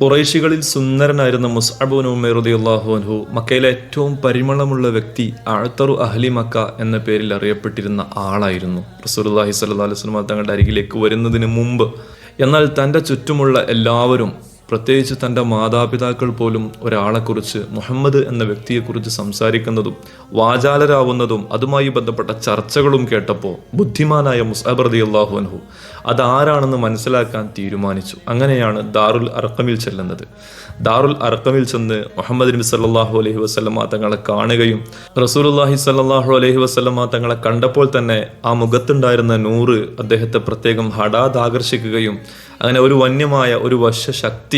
കുറേശികളിൽ സുന്ദരനായിരുന്ന മുസ്അബുൻ ഉമേർ റളിയല്ലാഹു അൻഹു മക്കയിലെ ഏറ്റവും പരിമളമുള്ള വ്യക്തി അഴത്തറു അഹ്ലി മക്ക എന്ന പേരിൽ അറിയപ്പെട്ടിരുന്ന ആളായിരുന്നു. റസൂലുള്ളാഹി സ്വല്ലല്ലാഹു അലൈഹി വസല്ലം തങ്ങളുടെ അരികിലേക്ക് വരുന്നതിന് മുമ്പ്. എന്നാൽ തന്റെ ചുറ്റുമുള്ള എല്ലാവരും പ്രത്യേകിച്ച് തന്റെ മാതാപിതാക്കൾ പോലും ഒരാളെക്കുറിച്ച് മുഹമ്മദ് എന്ന വ്യക്തിയെക്കുറിച്ച് സംസാരിക്കുന്നതും വാചാലരാവുന്നതും അതുമായി ബന്ധപ്പെട്ട ചർച്ചകളും കേട്ടപ്പോൾ ബുദ്ധിമാനായ മുസാബ് റതി അള്ളാഹു അൻഹു അതാരാണെന്ന് മനസ്സിലാക്കാൻ തീരുമാനിച്ചു. അങ്ങനെയാണ് ദാറുൽ അർക്കമിൽ ചെല്ലുന്നത്. ദാറുൽ അർക്കമിൽ ചെന്ന് മുഹമ്മദ് നബി സല്ലാഹു അലൈഹി വസ്ലമ തങ്ങളെ കാണുകയും റസൂലുല്ലാഹി സല്ലാഹു അലൈഹി വസ്ലമ തങ്ങളെ കണ്ടപ്പോൾ തന്നെ ആ മുഖത്തുണ്ടായിരുന്ന നൂറ് അദ്ദേഹത്തെ പ്രത്യേകം ഹഠാത് ആകർഷിക്കുകയും അങ്ങനെ ഒരു വന്യമായ ഒരു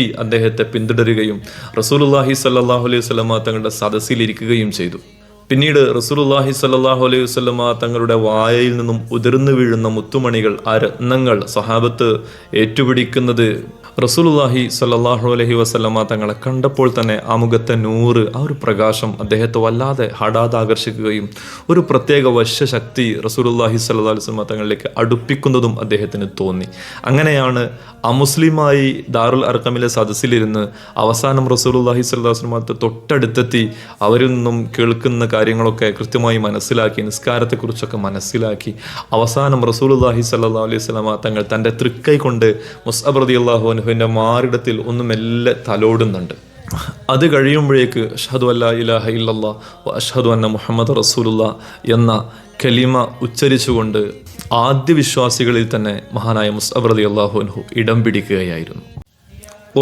വശ്യശക്തി അദ്ദേഹത്തെ പിന്തുടരുകയും റസൂലുല്ലാഹി സല്ലാഹു അലൈഹി വസ്ലമ തങ്ങളുടെ സദസ്സിലിരിക്കുകയും ചെയ്തു. പിന്നീട് റസൂലുല്ലാഹി സല്ലാഹു അലൈഹി വസ്ലമ തങ്ങളുടെ വായയിൽ നിന്നും ഉതിർന്നു വീഴുന്ന മുത്തുമണികൾ ആ രത്നങ്ങൾ സഹാബത്ത് ഏറ്റുപിടിക്കുന്നത് റസൂലുല്ലാഹി സല്ലാഹു അലഹി വസ്ലമ തങ്ങളെ കണ്ടപ്പോൾ തന്നെ ആ മുഖത്തെ നൂറ് ആ ഒരു പ്രകാശം അദ്ദേഹത്തെ വല്ലാതെ ഹടാതെ ആകർഷിക്കുകയും ഒരു പ്രത്യേക വശ്യശക്തി റസൂലുല്ലാഹി സല്ലാ വസ്ലമ തങ്ങളിലേക്ക് അടുപ്പിക്കുന്നതും അദ്ദേഹത്തിന് തോന്നി. അങ്ങനെയാണ് അമുസ്ലിമായി ദാറുൽ അർക്കമിലെ സദസ്സിലിരുന്ന് അവസാനം റസൂലുല്ലാഹി സല്ലാസ്ലമത്തെ തൊട്ടടുത്തെത്തി അവരിൽ നിന്നും കേൾക്കുന്ന കാര്യങ്ങളൊക്കെ കൃത്യമായി മനസ്സിലാക്കി നിസ്കാരത്തെക്കുറിച്ചൊക്കെ മനസ്സിലാക്കി. അവസാനം റസൂലുല്ലാഹി സല്ലാ അലൈഹി സ്വലമ തങ്ങൾ തന്റെ തൃക്കൈ കൊണ്ട് മുസ്അബ് റതി അള്ളാഹു അനുഹുവിന്റെ മാറിടത്തിൽ ഒന്ന് മെല്ലെ തലോടുന്നുണ്ട്. അത് കഴിയുമ്പോഴേക്ക് അഷ്ഹദു അല്ല ഇലാഹ ഇല്ല അഷ്ഹദു അന്ന മുഹമ്മദ് റസൂലുള്ള എന്ന കലിമ ഉച്ചരിച്ചുകൊണ്ട് ആദ്യ വിശ്വാസികളിൽ തന്നെ മഹാനായ മുസ്അബ് റതി അൻഹു ഇടം പിടിക്കുകയായിരുന്നു.